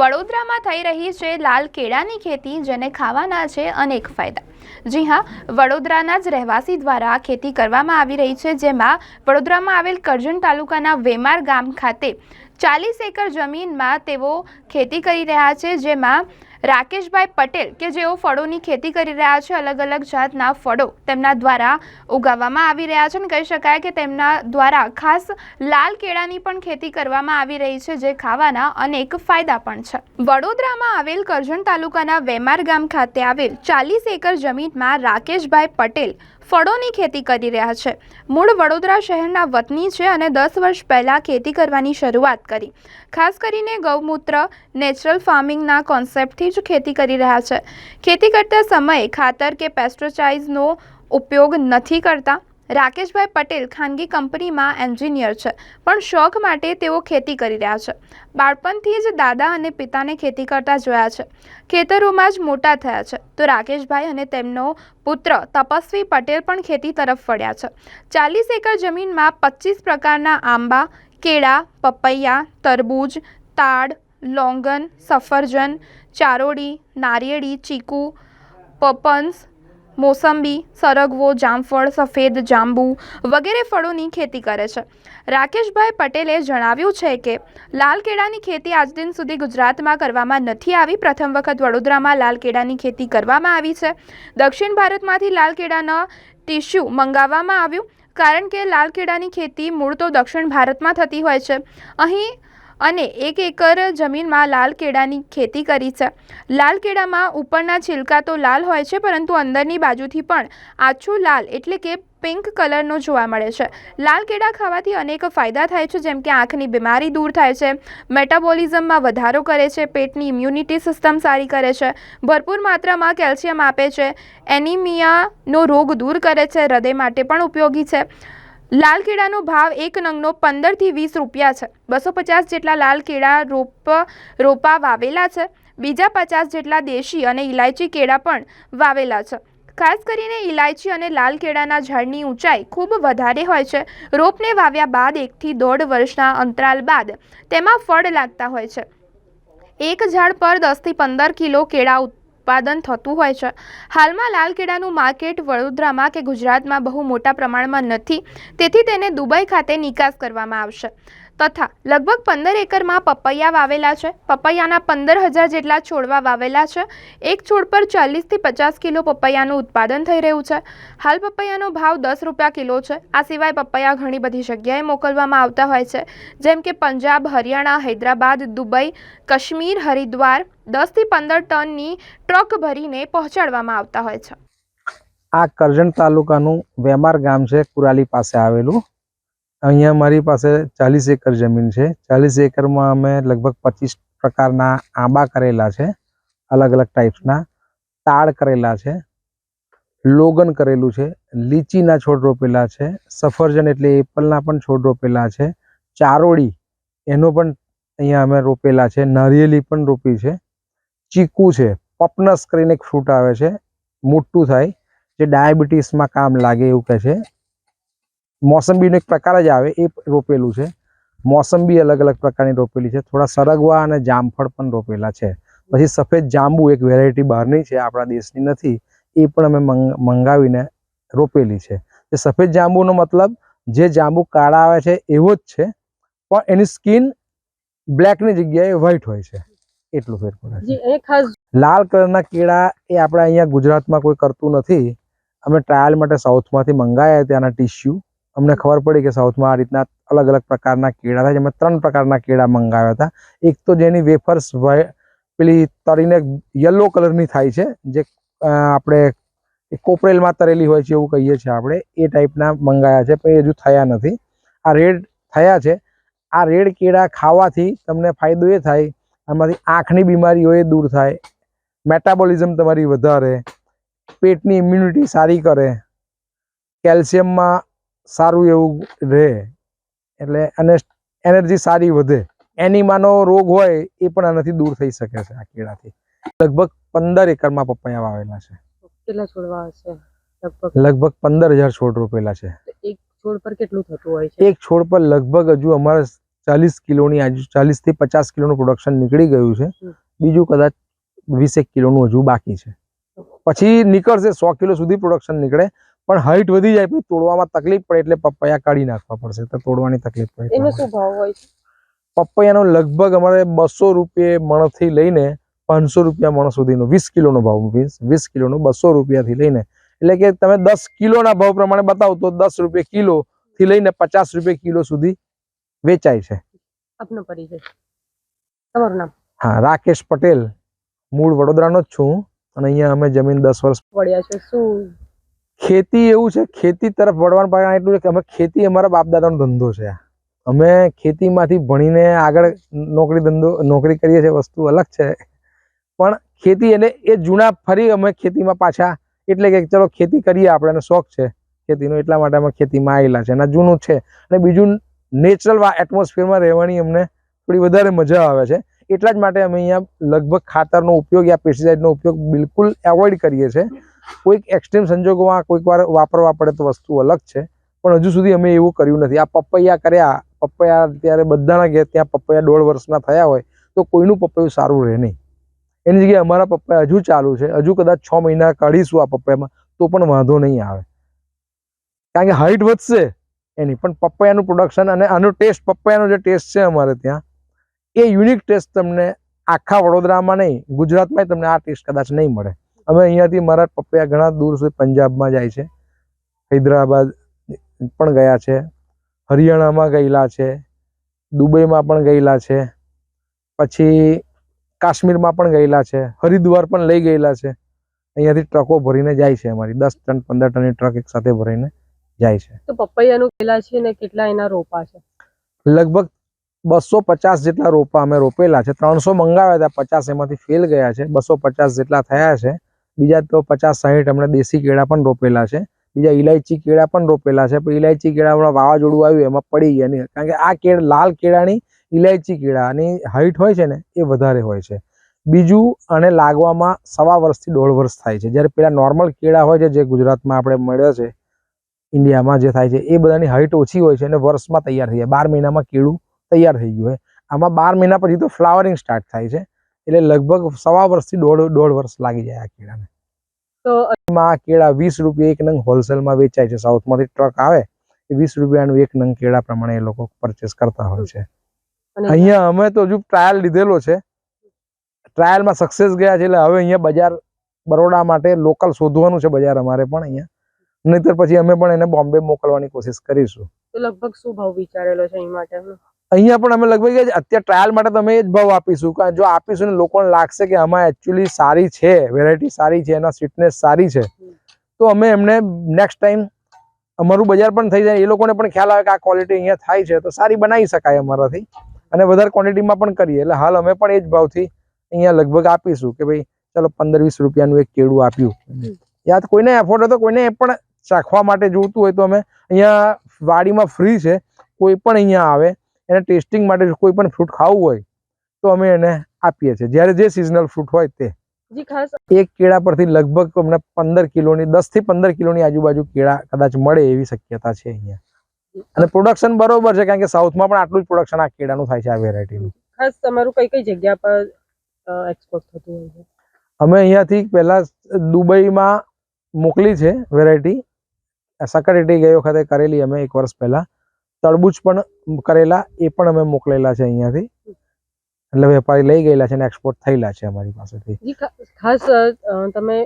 વડોદરામાં થઈ રહી છે લાલ કેળાની ખેતી, જેને ખાવાના છે અનેક ફાયદા. જી હા, વડોદરાના જ રહેવાસી દ્વારા ખેતી કરવામાં આવી રહી છે, જેમાં વડોદરામાં આવેલ કરજણ તાલુકાના વેમાર ગામ ખાતે ચાલીસ એકર જમીનમાં તેઓ ખેતી કરી રહ્યા છે, જેમાં રાકેશભાઈ પટેલ કે જેઓ ફળોની ખેતી કરી રહ્યા છે અલગ અલગ જાતના ફળો તેમના દ્વારા ઉગાવવામાં આવી રહ્યા છે અને કહી શકાય કે તેમના દ્વારા ખાસ લાલ કેળાની પણ ખેતી કરવામાં આવી રહી છે, જે ખાવાના અનેક ફાયદા પણ છે. વડોદરામાં આવેલ કરજણ તાલુકાના વેમાર ગામ ખાતે આવેલ ચાલીસ એકર જમીનમાં રાકેશભાઈ પટેલ ફળોની ખેતી કરી રહ્યા છે. મૂળ વડોદરા શહેરના વતની છે અને દસ વર્ષ પહેલાં ખેતી કરવાની શરૂઆત કરી. ખાસ કરીને ગૌમૂત્ર, નેચરલ ફાર્મિંગના કોન્સેપ્ટથી જ ખેતી કરી રહ્યા છે. ખેતી કરતા સમયે ખાતર કે પેસ્ટ્રોચાઇઝનો ઉપયોગ નથી કરતા. રાકેશભાઈ પટેલ ખાનગી કંપનીમાં એન્જિનિયર છે, પણ શોખ માટે તેઓ ખેતી કરી રહ્યા છે. બાળપણથી જ દાદા અને પિતાને ખેતી કરતા જોયા છે. ખેતરોમાં જ મોટા થયા છે. તો રાકેશભાઈ અને તેમનો પુત્ર તપસ્વી પટેલ પણ ખેતી તરફ વળ્યા છે. ચાલીસ એકર જમીનમાં પચીસ પ્રકારના આંબા, કેળા, પપૈયા તરબૂચ તાડ લોંગન, સફરજન, ચારોડી, નારિયેળી, ચીકુ, પપન્સ, મોસંબી, સરગવો, જામફળ, સફેદ જાંબુ વગેરે ફળોની ખેતી કરે છે. રાકેશભાઈ પટેલે જણાવ્યું છે કે લાલ કેળાની ખેતી આજ દિન સુધી ગુજરાતમાં કરવામાં નથી આવી. પ્રથમ વખત વડોદરામાં લાલ કેળાની ખેતી કરવામાં આવી છે. દક્ષિણ ભારતમાંથી લાલ કેળાના ટીશ્યુ મંગાવવામાં આવ્યું, કારણ કે લાલ કેળાની ખેતી મૂળ તો દક્ષિણ ભારતમાં થતી હોય છે. અહીં અને એક એકર જમીનમાં લાલ કેળાની ખેતી કરી છે. લાલ કેળામાં ઉપરના છિલકા તો લાલ હોય છે, પરંતુ અંદરની બાજુથી પણ આછું લાલ એટલે કે પિંક કલરનો જોવા મળે છે. લાલ કેળા ખાવાથી અનેક ફાયદા થાય છે, જેમ કે આંખની બીમારી દૂર થાય છે, મેટાબોલિઝમમાં વધારો કરે છે, પેટની ઇમ્યુનિટી સિસ્ટમ સારી કરે છે, ભરપૂર માત્રામાં કેલ્શિયમ આપે છે, એનિમિયાનો રોગ દૂર કરે છે, હૃદય માટે પણ ઉપયોગી છે. લાલ કેળાનો ભાવ એક નંગનો પંદરથી વીસ રૂપિયા છે. બસો પચાસ જેટલા લાલ કેળા રોપ, રોપા વાવેલા છે. બીજા પચાસ જેટલા દેશી અને ઇલાયચી કેળા પણ વાવેલા છે. ખાસ કરીને ઇલાયચી અને લાલ કેળાના ઝાડની ઊંચાઈ ખૂબ વધારે હોય છે. રોપને વાવ્યા બાદ એકથી દોઢ વર્ષના અંતરાલ બાદ તેમાં ફળ લાગતા હોય છે. એક ઝાડ પર દસથી પંદર કિલો કેળા ઉત્પાદન થતું હોય છે. હાલમાં લાલ કેળાનું માર્કેટ વડોદરામાં કે ગુજરાતમાં બહુ મોટા પ્રમાણમાં નથી. તેથી તેને દુબઈ ખાતે નિકાસ કરવામાં આવશે. તથા લગભગ પંદર એકરમાં પપૈયા વાવેલા છે. પપૈયાના પંદર હજાર જેટલા છોડવા વાવેલા છે. એક છોડ પર ચાલીસથી પચાસ કિલો પપૈયાનું ઉત્પાદન થઈ રહ્યું છે. હાલ પપૈયાનો ભાવ દસ રૂપિયા કિલો છે. આ સિવાય પપૈયા ઘણી બધી જગ્યાએ મોકલવામાં આવતા હોય છે. જેમ કે પંજાબ, હરિયાણા, હૈદરાબાદ, દુબઈ, કાશ્મીર, હરિદ્વાર દસથી પંદર ટનની ટ્રક ભરીને પહોંચાડવામાં આવતા હોય છે. આ કરજણ તાલુકાનું વેમાર ગામ છે. કુરાલી પાસે આવેલું અહીંયા મારી પાસે ચાલીસ એકર જમીન છે. ચાલીસ એકરમાં અમે લગભગ પચીસ પ્રકારના આંબા કરેલા છે. અલગ અલગ ટાઈપ્સના તાડ કરેલા છે. લોગન કરેલું છે. લીચીના છોડ રોપેલા છે. સફરજન એટલે એપલના પણ છોડ રોપેલા છે. ચારોળી એનો પણ અહીંયા અમે રોપેલા છે. નારિયેલી પણ રોપી છે. ચીકુ છે. પપનસ કરીને એક ફ્રૂટ આવે છે. મોટું થાય. જે ડાયાબિટીસમાં કામ લાગે એવું કહે છે. મોસંબીનો એક પ્રકાર જ આવે એ રોપેલું છે. મોસંબી અલગ અલગ પ્રકારની રોપેલી છે. થોડા સરગવા અને જામફળ પણ રોપેલા છે. પછી સફેદ જાંબુ એક વેરાયટી બહારની છે આપણા દેશની નથી. એ પણ અમે મંગ- મંગાવીને રોપેલી છે. એ સફેદ જાંબુનો મતલબ જે જાંબુ કાળા આવે છે એવો જ છે પણ એની સ્કિન બ્લેકની જગ્યાએ વ્હાઈટ હોય છે. એટલું ફેર પડે ખાસ લાલ કલરના કેળા એ આપણે અહીંયા ગુજરાતમાં કોઈ કરતું નથી. અમે ટ્રાયલ માટે સાઉથમાંથી મંગાવ્યા ત્યાંના ટીસ્યુ અમને ખબર પડી કે સાઉથમાં આ રીતના અલગ અલગ પ્રકારના કેળા થાય છે. અમે ત્રણ પ્રકારના કેળા મંગાવ્યા હતા. એક તો જેની વેફર્સ પેલી તળીને યલો કલરની થાય છે, જે આપણે કોપરેલમાં તરેલી હોય છે એવું કહીએ છીએ આપણે. એ ટાઈપના મંગાવ્યા છે, પણ એ હજુ થયા નથી. આ રેડ થયા છે. આ રેડ કેળા ખાવાથી તમને ફાયદો એ થાય, આમાંથી આંખની બીમારીઓ એ દૂર થાય, મેટાબોલિઝમ તમારી વધારે, પેટની ઇમ્યુનિટી સારી કરે, કેલ્શિયમમાં સારું એવું રહે. એટલે અને એનર્જી સારી વધે. એનિમાનો રોગ હોય એ પણ આનાથી દૂર થઈ શકે છે આ કેળાથી લગભગ પંદર એકરમાં પપૈયા વાવેલા છે. કેટલા છોડવા હશે લગભગ? લગભગ પંદર હજાર છોડ રોપેલા છે. એક છોડ પર કેટલું થતું હોય છે? એક છોડ પર લગભગ હજુ અમારે ચાલીસ કિલોની આજુ ચાલીસથી પચાસ કિલોનું પ્રોડક્શન નીકળી ગયું છે. બીજું કદાચ વીસેક કિલોનું હજુ બાકી છે. પછી નીકળશે સો કિલો સુધી પ્રોડક્શન નીકળે. પણ હાઈટ વધી જાય પછી તોડવામાં તકલીફ પડે એટલે પપૈયા કાઢી નાખવા પડશે. તો તોડવાની તકલીફ પડે એનો શું ભાવ હોય છે? પપૈયાનો લગભગ અમારે બસો રૂપિયે મણથી લઈને પાંચસો રૂપિયા મણ સુધીનો વીસ કિલોનો ભાવ વીસ વીસ કિલોનો બસો રૂપિયાથી લઈને. એટલે કે તમે દસ કિલોના ભાવ પ્રમાણે બતાવો તો દસ રૂપિયા કિલો થી લઈને પચાસ રૂપિયા કિલો સુધી વેચાય છે. આપનો પરિચય. તમારું નામ? હા રાકેશ પટેલ. મૂળ વડોદરાનો જ છું. અને અહીંયા અમે જમીન દસ વર્ષ પડ્યા છે. શું ખેતી એવું છે, ખેતી તરફ વળવાનું કારણ એટલું છે કે અમે ખેતી અમારા બાપદાદાનો ધંધો છે અમે ખેતીમાંથી ભણીને આગળ નોકરી ધંધો, નોકરી કરીએ છીએ, વસ્તુ અલગ છે. પણ ખેતી એટલે એ જૂના ફરી અમે ખેતીમાં પાછા એટલે કે ચલો ખેતી કરીએ આપણે શોખ છે. ખેતીનો એટલા માટે અમે ખેતીમાં આવેલા છે અને જૂનું છે. અને બીજું નેચરલ એટમોસ્ફિયરમાં રહેવાની અમને થોડી વધારે મજા આવે છે. એટલા જ માટે અમે અહીંયા લગભગ ખાતરનો ઉપયોગ યા પેસ્ટિસાઇડનો ઉપયોગ બિલકુલ એવોઇડ કરીએ છીએ. કોઈક એક્સ્ટ્રીમ સંજોગોમાં કોઈક વાર વાપરવા પડે તો વસ્તુ અલગ છે. પણ હજુ સુધી અમે એવું કર્યું નથી. આ પપૈયા કર્યા. પપૈયા ત્યારે બધાના ઘેર ત્યાં પપૈયા દોઢ વર્ષના થયા હોય તો કોઈનું પપૈયું સારું રહે નહીં. એની જગ્યાએ અમારા પપૈયા હજુ ચાલુ છે. હજુ કદાચ છ મહિના કાઢીશું આ પપૈયામાં, તો પણ વાંધો નહીં આવે. કારણ કે હાઈટ વધશે એની, પણ પપૈયાનું પ્રોડક્શન અને આનો ટેસ્ટ પપૈયાનો જે ટેસ્ટ છે અમારે ત્યાં, એ યુનિક ટેસ્ટ તમને આખા વડોદરામાં નહીં ગુજરાતમાં તમને આ ટેસ્ટ કદાચ નહીં મળે. અમે અહીંયાથી મારા પપ્પા ઘણા દૂર સુધી પંજાબમાં જાય છે. હૈદરાબાદ પણ ગયા છે. હરિયાણામાં ગયેલા છે. દુબઈમાં પણ ગયેલા છે. પછી કાશ્મીરમાં પણ ગયેલા છે. હરિદ્વાર પણ લઈ ગયેલા છે. અહીંયાથી ટ્રકો ભરીને જાય છે અમારી. દસ ટન પંદર ટનની ટ્રક એક સાથે ભરીને જાય છે. તો પપૈયાનું કેલા છે ને કેટલા એના રોપા છે? લગભગ બસો પચાસ જેટલા રોપા અમે રોપેલા છે. ત્રણસો મંગાવ્યા હતા પચાસ એમાંથી ફેલ ગયા છે. બસો પચાસ જેટલા થયા છે. બીજા તો પચાસ સાહીઠ હમણાં દેશી કેળા પણ રોપેલા છે. બીજા ઇલાયચી કેળા પણ રોપેલા છે. પણ ઇલાયચી કેળા હમણાં વાવાઝોડું આવ્યું એમાં પડી ગયા નહીં. કારણ કે આ કેળ લાલ કેળાની ઇલાયચી કેળાની હાઈટ હોય છે ને, એ વધારે હોય છે. બીજું આને લાગવામાં સવા વર્ષથી દોઢ વર્ષ થાય છે. જ્યારે પેલા નોર્મલ કેળા હોય છે, જે ગુજરાતમાં આપણે મળ્યા છે, ઇન્ડિયામાં જે થાય છે, એ બધાની હાઈટ ઓછી હોય છે અને વર્ષમાં તૈયાર થઈ જાય. બાર મહિનામાં કેળું તૈયાર થઈ ગયું હોય. આમાં બાર મહિના પછી તો ફ્લાવરિંગ સ્ટાર્ટ થાય છે. એટલે લગભગ સવા વર્ષથી દોઢ દોઢ વર્ષ લાગી જાય આ કેળાને. તો એમાં કેળા વીસ રૂપિયા એક નંગ હોલસેલમાં વેચાય છે. સાઉથમાંથી ટ્રક આવે એ વીસ રૂપિયાનું એક નંગ કેળા પ્રમાણે એ લોકો પરચેસ કરતા હોય છે. અહીંયા અમે તો હજુ ટ્રાયલ લીધેલો છે. ટ્રાયલમાં સક્સેસ ગયા છે એટલે હવે અહીંયા બજાર બરોડા માટે લોકલ શોધવાનું છે બજાર અમારે પણ અહીંયા. નહીતર પછી અમે પણ એને બોમ્બે મોકલવાની કોશિશ કરીશું. લગભગ શું ભાવ વિચારેલો છે અહીં માટે? અહીંયા પણ અમે લગભગ અત્યારે ટ્રાયલ માટે તમે એ જ ભાવ આપીશું. કારણ જો આપીશું ને લોકોને લાગશે કે આમાં એકચ્યુઅલી સારી છે વેરાયટી સારી છે, એના સ્વીટનેસ સારી છે, તો અમે એમને નેક્સ્ટ ટાઈમ અમારું બજાર પણ થઈ જાય. એ લોકોને પણ ખ્યાલ આવે કે આ ક્વોલિટી અહીંયા થાય છે, તો સારી બનાવી શકાય અમારાથી. અને વધારે ક્વોન્ટિટીમાં પણ કરીએ. એટલે હાલ અમે પણ એ જ ભાવથી અહીંયા લગભગ આપીશું કે ભાઈ, ચલો પંદર વીસ રૂપિયાનું એક કેળું આપ્યું. યાદ કોઈને એફોર્ડ હતો, કોઈને એ પણ ચાખવા માટે જોઈતું હોય તો અમે અહીંયા વાડીમાં ફ્રી છે, કોઈ પણ અહીંયા આવે. એને ટેસ્ટિંગ માટે કોઈ પણ ફ્રૂટ ખાવું હોય તો અમે એને આપીએ છીએ. જ્યારે જે સિઝનલ ફ્રૂટ હોય તે. એક કેળા પરથી લગભગ અમને પંદર કિલોની દસથી પંદર કિલોની આજુબાજુ કેળા કદાચ મળે એવી શક્યતા છે અહીંયા. અને પ્રોડક્શન બરોબર છે કારણ કે સાઉથમાં પણ આટલું જ પ્રોડક્શન આ કેળાનું થાય છે આ વેરાયટીનું ખાસ તમારું કઈ કઈ જગ્યા પર એક્સપોર્ટ થતું હોય છે? અમે અહીંયાથી પહેલા દુબઈમાં મોકલી છે વેરાયટી સકરેટી ગઈ વખતે કરેલી અમે એક વર્ષ પહેલા. તરબૂચ પણ કરેલા, એ પણ અમે મોકલેલા છે અહીંયાથી. એટલે વેપારી લઈ ગયેલા છે અને એક્સપોર્ટ થયેલા છે અમારી પાસેથી. ખાસ તમે